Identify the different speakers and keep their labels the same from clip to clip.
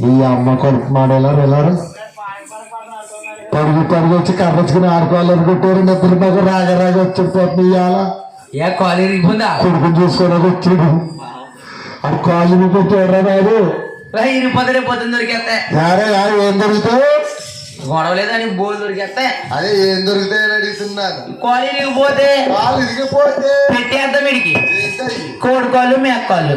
Speaker 1: ఈ అమ్మ కొడుకు మాడేలారు వెళ్ళారు పరుగు పరుగు వచ్చి కర్రచ్చుకుని ఆడుకోవాలనుకుంటారు నిద్ర మాకు రాగ రాగ వచ్చిపోతుంది ఇవాళ.
Speaker 2: కాలు
Speaker 1: కొడుకుని చూసుకోవడానికి వచ్చాడు. అది కాళ్ళు పెట్టాడు రాడు
Speaker 2: ఇరిగిపోతే రేపు పొద్దున్న దొరికేస్తే.
Speaker 1: యారే యారు ఏం దొరుకుతావు?
Speaker 2: గొడవ లేదని బోల్ దొరికేస్తే?
Speaker 1: అదే ఏం దొరుకుతాయని అడుగుతున్నాను.
Speaker 2: కాలు ఇరిగిపోతే
Speaker 1: కాళ్ళు ఇరిగిపోతే
Speaker 2: పెట్టేద్దాం
Speaker 1: ఏంటది?
Speaker 2: కోడి కాళ్ళు మేక కాళ్ళు.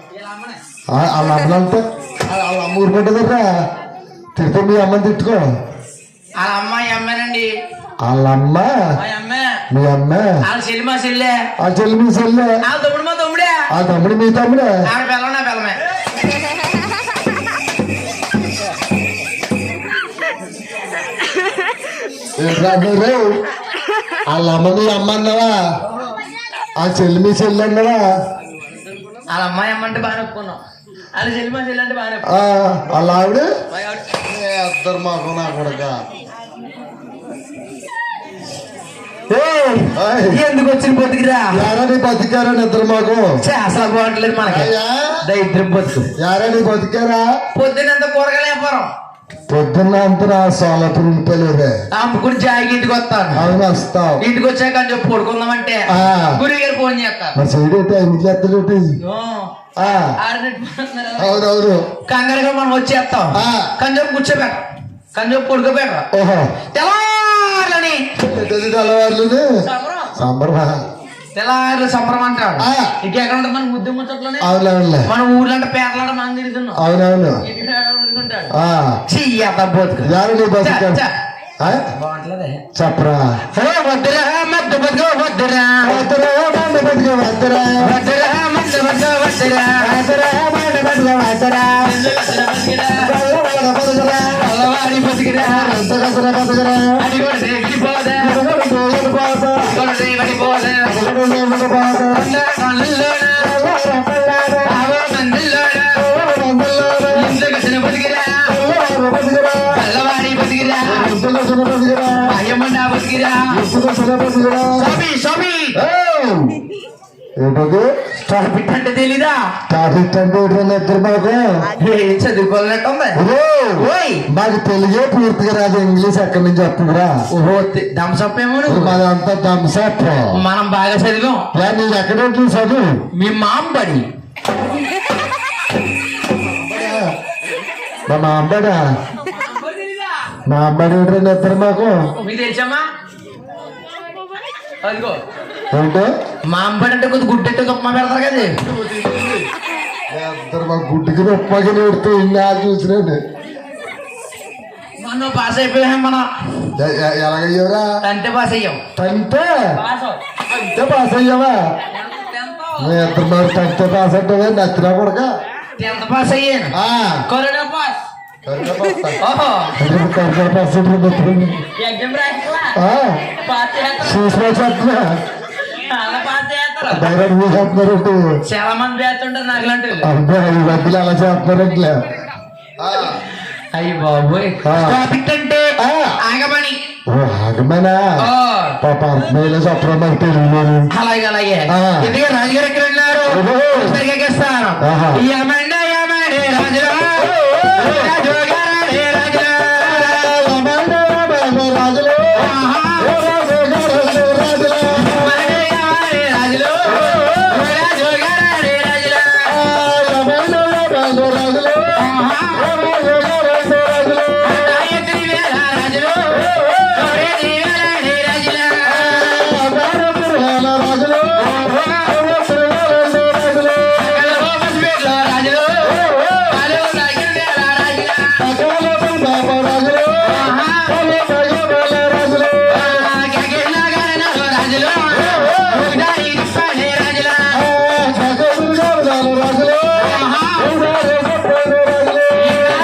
Speaker 1: ఆ- వాళ్ళ అమ్మలంటే వాళ్ళ అమ్మ ఊరుకుంటుందరా తిడితే మీ అమ్మని తిట్టుకో.
Speaker 2: వాళ్ళ అమ్మాయి అమ్మానండి
Speaker 1: వాళ్ళ అమ్మ
Speaker 2: మా అమ్మ.
Speaker 1: అమ్మ.
Speaker 2: వాళ్ళ చెల్లి మా చెల్లె.
Speaker 1: మీ చెల్లె.
Speaker 2: వాళ్ళ తమ్ముడు మా తమ్ముడే.
Speaker 1: మీ తమ్ముడే.
Speaker 2: ఆడ పిల్లం నా పిల్లమే.
Speaker 1: ఏంట్రా మీరు వాళ్ళ అమ్మ మీ అమ్మ అన్నవా? ఆ చెల్లి మీ చెల్లి అన్నవా?
Speaker 2: వాళ్ళ అమ్మాయి అమ్మ అంటే బాగా ఒప్పుకున్నాం వాళ్ళ చెల్లి మా చెల్లి అంటే బాగా
Speaker 1: ఆ, వాళ్ళ ఆవిడ? ఇద్దరు మాకు నా కొడక?
Speaker 2: ఎందుకు వచ్చిన బతుకురా?
Speaker 1: యారని బతికారా నిద్ర మాకు?
Speaker 2: అసలు బాగుంటలేదు మనకి. దరిద్రం బతుకు.
Speaker 1: యారని బతికారా
Speaker 2: పొద్దునంత కూరగాయలు వ్యాపారం.
Speaker 1: పొద్దున్న అంతా నా సోలపురి ఉల్లిపోలేదే
Speaker 2: అమ్ముకుని జాయికి ఇంటికి వస్తాను.
Speaker 1: అవును వస్తావు.
Speaker 2: ఇంటికి వచ్చాక అని చెప్పి పడుకుందామంటే
Speaker 1: ఆ.
Speaker 2: గురువు గారు ఫోన్ చేస్తారు.
Speaker 1: మరి సైడ్
Speaker 2: ఆడనట్టు పోతున్నారు.
Speaker 1: అవునవును.
Speaker 2: కంగారుగా మనం వచ్చేస్తాం. చెప్పి కూర్చోబెట్ట. చెప్పి పడుకోబెట్ట.
Speaker 1: ఓహో. అలవాళ్ళు
Speaker 2: సంబరం.
Speaker 1: సంబరమా?
Speaker 2: తెల్లారులు సంబరం అంటాడు. ఇంకెక్కడ ఉంటుంది? మన ముద్దు ముచ్చట్లోనే. మన ఊర్లో అంటే పేర్లాడ మనం తిరుగుతున్నాం
Speaker 1: అవునవును. చెప్పరా.
Speaker 2: వద్దురా మద్దు బతుకు వద్దురా.
Speaker 1: వద్దురా, బండ బతికే వద్దురా.
Speaker 2: వద్దురా మద్దు బతుకు వద్దురా.
Speaker 1: వద్దురా, బండ బతికే వద్దురా. బతుకురా.
Speaker 2: బతికిరా.
Speaker 1: ఎంత కసరా బతుకురా.
Speaker 2: అది కూడా
Speaker 1: ఎదుగుడు తోలుడు పోతా.
Speaker 2: కూడా దిగిపోదా
Speaker 1: ఏంటది
Speaker 2: ట్రాఫిక్ అంటే తెలీదా?
Speaker 1: ట్రాఫిక్ అంటే ఏంటో నిద్ర మాకు
Speaker 2: ఓయ్.
Speaker 1: మాకు తెలుగే పూర్తిగా రాదు ఇంగ్లీష్ ఎక్కడి నుంచి వస్తుందిరా?
Speaker 2: ఓహో థమ్స్అప్ ఏమో నువ్వు.
Speaker 1: మాదంతా థమ్స్అప్
Speaker 2: మనం బాగా చదివాం.
Speaker 1: నీకు ఎక్కడ చదువు?
Speaker 2: మీ మామ బడి
Speaker 1: మా అబ్బాడా మా అబ్బాయి ఏంటో నిద్ర మాకు ఏంటో
Speaker 2: మా అంబడి అంటే కొద్ది గుడ్డెట్టు గొప్ప పెడతారు కదా
Speaker 1: ఇద్దరు మా గుడ్డికి ఉప్మాకి నేడుతూ ఇన్నా చూసినాడు
Speaker 2: మనం పాస్ అయిపోయాం మనం.
Speaker 1: ఎలాగయ్యావురా?
Speaker 2: అంతే పాస్ అయ్యాం. పాస్
Speaker 1: అంతే పాస్ అయ్యావా? మీ ఇద్దరు మరి తంటే పాస్ అంటే నచ్చినా కొడక?
Speaker 2: టెన్త్ పాస్ అయ్యాను. Corona
Speaker 1: pass. చెప్తున్నా
Speaker 2: చాలా మంది చేస్తుంటారు నాకు లాంటి
Speaker 1: అలా చేస్తున్నారంటే
Speaker 2: అయ్యి బాబోయ్. అంటే. ఆగమని
Speaker 1: ఆగమనా
Speaker 2: ఓ,
Speaker 1: పాప అర్థమైనా చెప్పడం నాకు తెలియదు
Speaker 2: అలాగే. అలాగే. ఎందుకంటే రాజుగారు ఎక్కడ